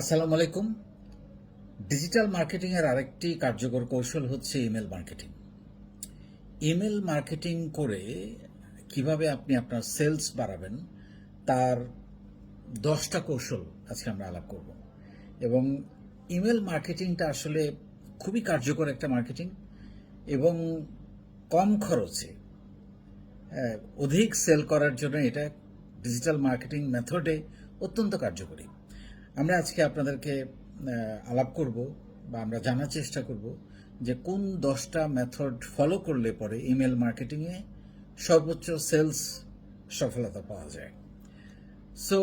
আসসালামু আলাইকুম। Digital marketing এর আরেকটি কার্যকর কৌশল হচ্ছে ইমেল মার্কেটিং ইমেল মার্কেটিং করে কীভাবে আপনি আপনার সেলস বাড়াবেন, তার দশটা কৌশল আজকে আমরা আলাপ করব। এবং ইমেল মার্কেটিংটা আসলে খুবই কার্যকর একটা মার্কেটিং এবং কম খরচে অধিক সেল করার জন্য এটা ডিজিটাল মার্কেটিং মেথডে অত্যন্ত কার্যকরী। আমরা আজকে আপনাদেরকে আলাপ করব বা আমরা জানার চেষ্টা করব যে কোন দশটা মেথড ফলো করলে পরে ইমেল মার্কেটিংয়ে সর্বোচ্চ সেলস সফলতা পাওয়া যায়। সো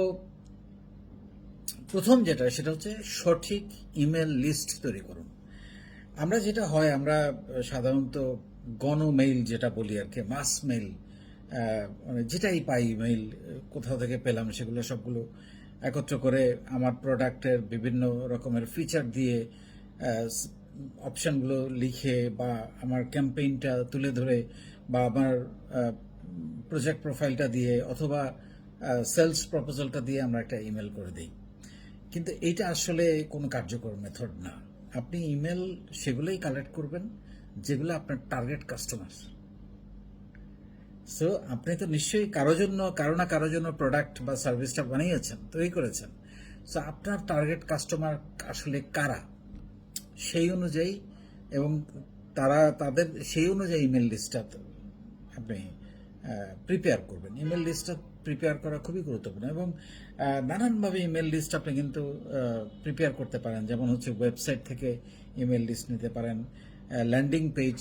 প্রথম যেটা, সেটা হচ্ছে সঠিক ইমেল লিস্ট তৈরি করুন। আমরা যেটা হয়, আমরা সাধারণত গণ মেইল যেটা বলি আর কি মাস মেইল মানে যেটাই পাই মেইল কোথাও থেকে পেলাম, সেগুলো সবগুলো একত্র করে আমার প্রোডাক্টের বিভিন্ন রকমের ফিচার দিয়ে অপশনগুলো লিখে বা আমার ক্যাম্পেইনটা তুলে ধরে বা আমার প্রজেক্ট প্রোফাইলটা দিয়ে অথবা সেলস প্রপোজালটা দিয়ে আমরা একটা ইমেল করে দিই। কিন্তু এইটা আসলে কোনো কার্যকর মেথড না। আপনি ইমেল সেগুলোই কালেক্ট করবেন, যেগুলো আপনার টার্গেট কাস্টমার সো আপনি তো নিশ্চয়ই কারোর জন্য, কারও না কারোর জন্য প্রোডাক্ট বা সার্ভিসটা বানিয়েছেন তৈরি করেছেন। সো আপনার টার্গেট কাস্টমার আসলে কারা? সেই অনুযায়ী এবং তারা, তাদের সেই অনুযায়ী ইমেল লিস্টটা আপনি প্রিপেয়ার করবেন। ইমেল লিস্টটা প্রিপেয়ার করা খুবই গুরুত্বপূর্ণ এবং নানানভাবে ইমেল লিস্ট আপনি কিন্তু প্রিপেয়ার করতে পারেন। যেমন হচ্ছে ওয়েবসাইট থেকে ইমেল লিস্ট নিতে পারেন ল্যান্ডিং পেজ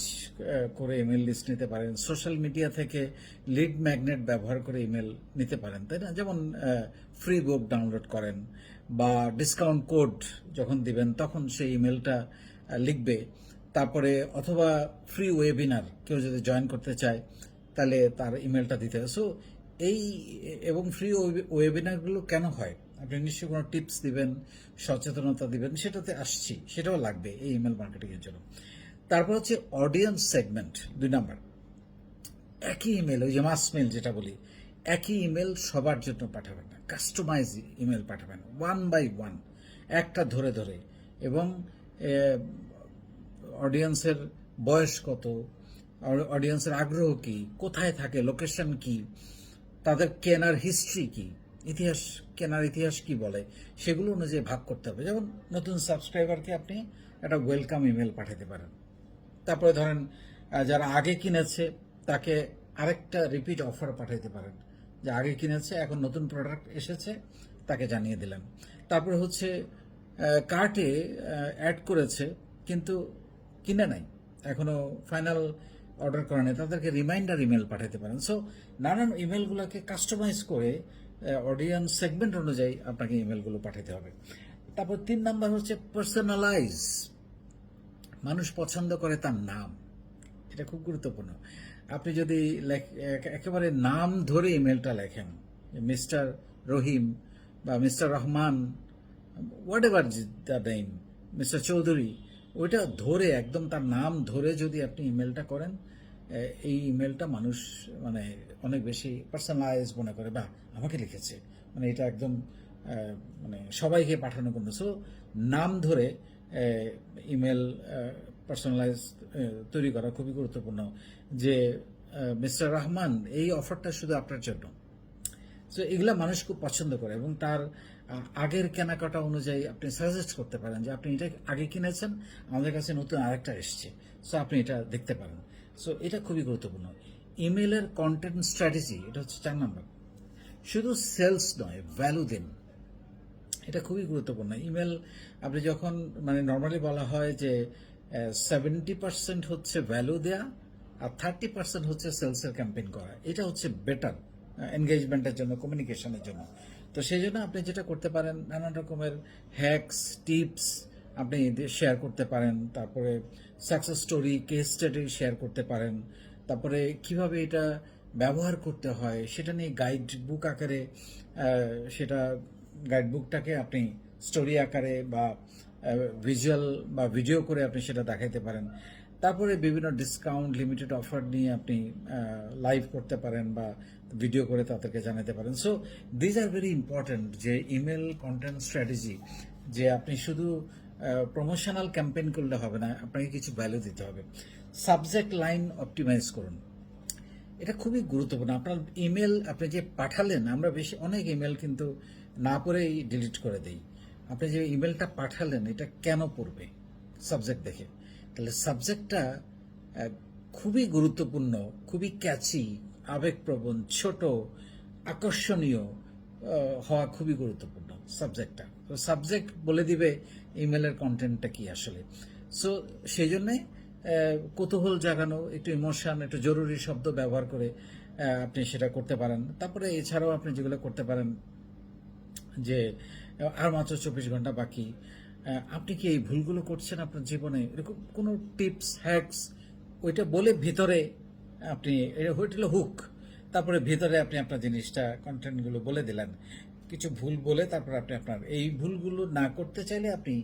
করে ইমেল লিস্ট নিতে পারেন। সোশ্যাল মিডিয়া থেকে লিড ম্যাগনেট ব্যবহার করে ইমেল নিতে পারেন, তাই না? যেমন ফ্রি বুক ডাউনলোড করেন বা ডিসকাউন্ট কোড যখন দিবেন, তখন সেই ইমেলটা লিখবে। তারপরে অথবা ফ্রি ওয়েবিনার কেউ যদি জয়েন করতে চায়, তাহলে তার ইমেলটা দিতে হবে। সো এই, এবং ফ্রি ওয়েবিনারগুলো কেন হয়? আপনি নিশ্চয়ই কোনো টিপস দিবেন, সচেতনতা দিবেন, সেটাতে আসছি, সেটাও লাগবে এই ইমেল মার্কেটিংয়ের জন্য। তারপর হচ্ছে অডিয়েন্স সেগমেন্ট দুই নাম্বার। একই ইমেল ওই যে মাস মেল যেটা বলি, একই ইমেল সবার জন্য পাঠাবেন না কাস্টমাইজ ইমেল পাঠাবেন ওয়ান বাই ওয়ান একটা ধরে ধরে। এবং অডিয়েন্সের বয়স কত অডিয়েন্সের আগ্রহ কি, কোথায় থাকে লোকেশন কি, তাদের কেনার হিস্ট্রি কি, ইতিহাস, কেনার ইতিহাস কি বলে, সেগুলো অনুযায়ী ভাগ করতে হবে। যেমন, নতুন সাবস্ক্রাইবারকে আপনি একটা ওয়েলকাম ইমেল পাঠাতে পারেন। তারপরে ধরেন যারা আগে কিনেছে, তাকে আরেকটা রিপিট অফার পাঠাইতে পারেন। যে আগে কিনেছে, এখন নতুন প্রোডাক্ট এসেছে, তাকে জানিয়ে দিলেন। তারপরে হচ্ছে কার্টে অ্যাড করেছে, কিন্তু কিনে নাই। এখনও ফাইনাল অর্ডার করে নেই। তাদেরকে রিমাইন্ডার ইমেল পাঠাতে পারেন। সো নানান ইমেলগুলোকে কাস্টমাইজ করে অডিয়েন্স সেগমেন্ট অনুযায়ী আপনাকে ইমেলগুলো পাঠাতে হবে। তারপর তিন নাম্বার হচ্ছে পার্সোনালাইজ মানুষ পছন্দ করে তার নাম। এটা খুব গুরুত্বপূর্ণ। আপনি যদি একেবারে নাম ধরে ইমেলটা লেখেন মিস্টার রহিম বা mister Rahman whatever the mister Chowdhury, ওইটা ধরে, একদম তার নাম ধরে যদি আপনি ইমেলটা করেন এই ইমেলটা মানুষ মানে অনেক বেশি পার্সোনালাইজ মনে করে বা আমাকে লিখেছে। মানে এটা একদম মানে সবাইকে পাঠানো কোনো সো নাম ধরে ইমেল পার্সোনালাইজ তৈরি করা খুবই গুরুত্বপূর্ণ যে মিস্টার রহমান এই অফারটা শুধু আপনার জন্য। সো এগুলা মানুষ খুব পছন্দ করে এবং তার আগের কেনাকাটা অনুযায়ী আপনি সাজেস্ট করতে পারেন যে, আপনি এটা আগে কিনেছেন, আমাদের কাছে নতুন আরেকটা এসছে। সো আপনি এটা দেখতে পারেন। সো এটা খুবই গুরুত্বপূর্ণ। ইমেলের কন্টেন্ট স্ট্র্যাটেজি এটা হচ্ছে চার নাম্বার। শুধু সেলস নয় ভ্যালু দিন। এটা খুবই গুরুত্বপূর্ণ। ইমেল আপনি যখন মানে নর্মালি বলা হয় যে সেভেন্টি পার্সেন্ট হচ্ছে ভ্যালু দেয়া আর থার্টি পার্সেন্ট হচ্ছে সেলসের ক্যাম্পেইন করা। এটা হচ্ছে বেটার এনগেজমেন্টের জন্য কমিউনিকেশনের জন্য। তো সেই জন্য আপনি যেটা করতে পারেন, নানান রকমের হ্যাকস টিপস আপনি শেয়ার করতে পারেন। তারপরে success story case study share করতে পারেন। তারপরে কীভাবে এটা ব্যবহার করতে হয়, সেটা নিয়ে গাইড বুক আকারে সেটা গাইড বুকটাকে আপনি স্টোরি আকারে বা ভিজুয়াল বা ভিডিও করে আপনি সেটা দেখাইতে পারেন। তারপরে বিভিন্ন ডিসকাউন্ট লিমিটেড অফার নিয়ে আপনি লাইভ করতে পারেন বা ভিডিও করে তাদেরকে জানাতে পারেন। So these are very important যে ইমেল কন্টেন্ট স্ট্র্যাটেজি যে আপনি শুধু প্রমোশনাল ক্যাম্পেইন করলে হবে না, আপনাকে কিছু ভ্যালু দিতে হবে। সাবজেক্ট লাইন অপটিমাইজ করুন। এটা খুবই গুরুত্বপূর্ণ। আপনার ইমেল আপনি যে পাঠালেন, আমরা বেশি অনেক ইমেল কিন্তু না পড়েই ডিলিট করে দেই। আপনি যে ইমেলটা পাঠালেন, এটা কেন পড়বে সাবজেক্ট দেখে? তাহলে সাবজেক্টটা খুবই গুরুত্বপূর্ণ, খুবই ক্যাচি আবেগপ্রবণ, ছোট, আকর্ষণীয় হওয়া খুবই গুরুত্বপূর্ণ সাবজেক্টটা তো সাবজেক্ট বলে দিবে ইমেলের কন্টেন্টটা কি আসলে? সো সেই জন্যে কৌতূহল জাগানো, একটু ইমোশন একটু জরুরি শব্দ ব্যবহার করে আপনি সেটা করতে পারেন। তারপরে এছাড়াও আপনি যেগুলো করতে পারেন, যে, আর মাত্র চব্বিশ ঘণ্টা বাকি আপনি কি এই ভুলগুলো করছেন আপনার জীবনে? এরকম কোনো টিপস হ্যাকস ওইটা বলে ভিতরে আপনি এটা হুক তারপরে ভিতরে আপনি আপনার জিনিসটা কন্টেন্টগুলো বলে দিলেন। কিছু ভুল বলে তারপর আপনি আপনার, এই ভুলগুলো না করতে চাইলে আপনি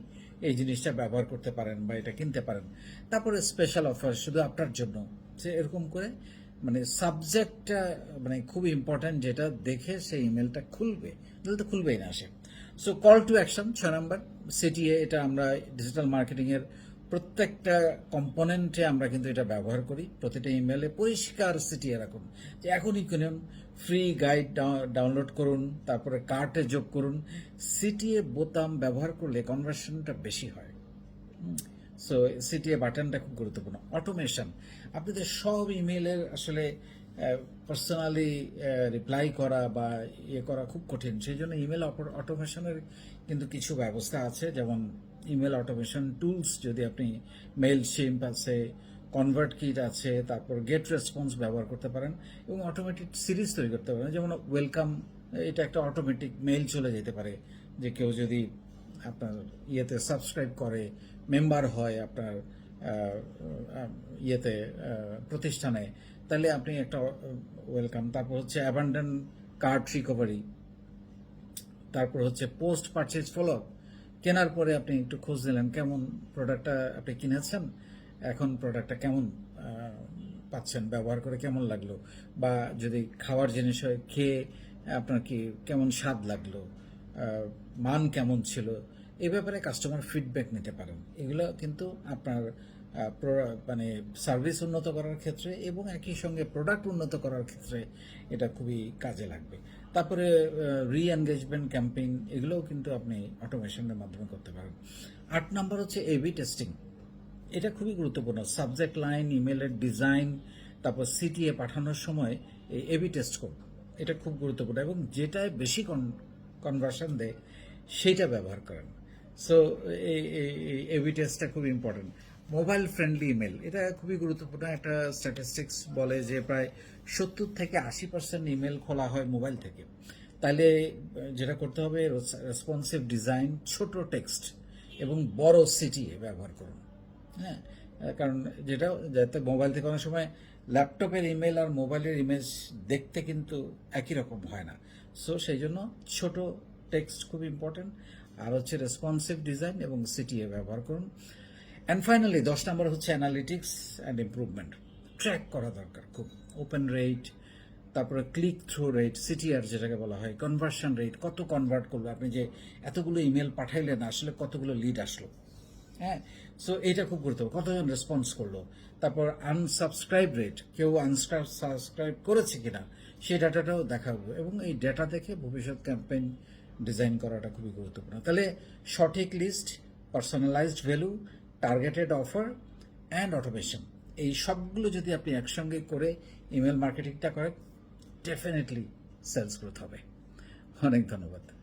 এই জিনিসটা ব্যবহার করতে পারেন বা এটা কিনতে পারেন। তারপরে স্পেশাল অফার শুধু আপনার জন্য। সে এরকম করে মানে সাবজেক্টটা মানে খুব ইম্পর্ট্যান্ট যেটা দেখে সেই ইমেলটা খুলবে। তাহলে তো খুলবেই না সে। সো কল টু অ্যাকশন ছয় নম্বর সিটিএ এটা আমরা ডিজিটাল মার্কেটিং এর প্রত্যেকটা কম্পোনেন্টে আমরা কিন্তু এটা ব্যবহার করি। প্রতিটা ইমেলে পরিষ্কার সিটিএ রাখুন। যে এখনই কিনুন ফ্রি গাইড ডাউনলোড করুন, তারপরে কার্টে যোগ করুন। সিটিএ বোতাম ব্যবহার করলে কনভার্সনটা বেশি হয়। সো সিটিএ বাটনটা খুব গুরুত্বপূর্ণ। অটোমেশন আপনাদের সব ইমেলের আসলে পার্সোনালি রিপ্লাই করা বা ইয়ে করা খুব কঠিন। সেই জন্য ইমেল অটোমেশনের কিন্তু কিছু ব্যবস্থা আছে। যেমন ইমেল অটোমেশন টুলস যদি আপনি মেল শিম্প আছে কনভার্ট কিট আছে, তারপর গেট রেসপন্স ব্যবহার করতে পারেন এবং অটোমেটিক সিরিজ তৈরি করতে পারেন। যেমন ওয়েলকাম এটা একটা অটোমেটিক মেল চলে যেতে পারে যে কেউ যদি আপনার ইয়েতে সাবস্ক্রাইব করে মেম্বার হয় আপনার ইয়েতে প্রতিষ্ঠানে, তাহলে আপনি একটা ওয়েলকাম তারপর হচ্ছে অ্যাবান্ডন কার্ড রিকভারি তারপর হচ্ছে পোস্ট পারচেজ ফলো কেনার পরে আপনি একটু খোঁজ নিলেন, কেমন প্রোডাক্টটা আপনি কিনেছেন, এখন প্রোডাক্টটা কেমন পাচ্ছেন, ব্যবহার করে কেমন লাগল, বা যদি খাওয়ার জিনিস হয়, খেয়ে আপনার কি কেমন স্বাদ লাগল মান কেমন ছিল, এই ব্যাপারে কাস্টমার ফিডব্যাক নিতে পারেন। এগুলো কিন্তু আপনার মানে সার্ভিস উন্নত করার ক্ষেত্রে এবং একই সঙ্গে প্রোডাক্ট উন্নত করার ক্ষেত্রে এটা খুবই কাজে লাগবে। তারপরে রি এনগেজমেন্ট ক্যাম্পেইন এগুলোও কিন্তু আপনি অটোমেশনের মাধ্যমে করতে পারেন। আট নাম্বার হচ্ছে এবি টেস্টিং এটা খুবই গুরুত্বপূর্ণ। সাবজেক্ট লাইন ইমেলের ডিজাইন তারপর সিটিএ পাঠানোর সময় এই এবি টেস্ট করুন। এটা খুব গুরুত্বপূর্ণ এবং যেটায় বেশি কনভার্সন দেয় সেইটা ব্যবহার করেন। সো এই এবি টেস্টটা খুব ইম্পর্টেন্ট মোবাইল ফ্রেন্ডলি ইমেল এটা খুবই গুরুত্বপূর্ণ একটা স্ট্যাটিস্টিক্স বলে যে প্রায় সত্তর থেকে আশি পার্সেন্ট ইমেল খোলা হয় মোবাইল থেকে। তাহলে যেটা করতে হবে রেসপন্সিভ ডিজাইন ছোট টেক্সট এবং বড় সিটিএ ব্যবহার করুন। হ্যাঁ কারণ যেটা, যাতে মোবাইল থেকে অনেক সময় ল্যাপটপের ইমেল আর মোবাইলের ইমেজ দেখতে কিন্তু একই রকম হয় না। সো সেই জন্য ছোট টেক্সট খুব ইম্পর্টেন্ট আর হচ্ছে রেসপন্সিভ ডিজাইন এবং সিটিএ ব্যবহার করুন। অ্যান্ড ফাইনালি দশ নম্বর হচ্ছে অ্যানালিটিক্স অ্যান্ড ইমপ্রুভমেন্ট ট্র্যাক করা দরকার খুব। ওপেন রেট তারপরে ক্লিক থ্রু রেট সিটিআর যেটাকে বলা হয় কনভার্সন রেট কত কনভার্ট করবে? আপনি যে এতগুলো ইমেল পাঠাইলেন, আসলে কতগুলো লিড আসলো? হ্যাঁ? সো এটা খুব গুরুত্বপূর্ণ। কতজন রেসপন্স করল? তারপর আনসাবস্ক্রাইব রেট কেউ আনসাবস্ক্রাইব করেছে কিনা, সেই ডাটাটাও দেখা হবে এবং এই ডেটা দেখে ভবিষ্যৎ ক্যাম্পেইন ডিজাইন করাটা খুবই গুরুত্বপূর্ণ। তাহলে সঠিক list personalised value targeted offer and automation এই সবগুলো যদি আপনি একসঙ্গে করে ইমেল মার্কেটিংটা করেন ডেফিনেটলি সেলস গ্রোথ হবে। অনেক ধন্যবাদ।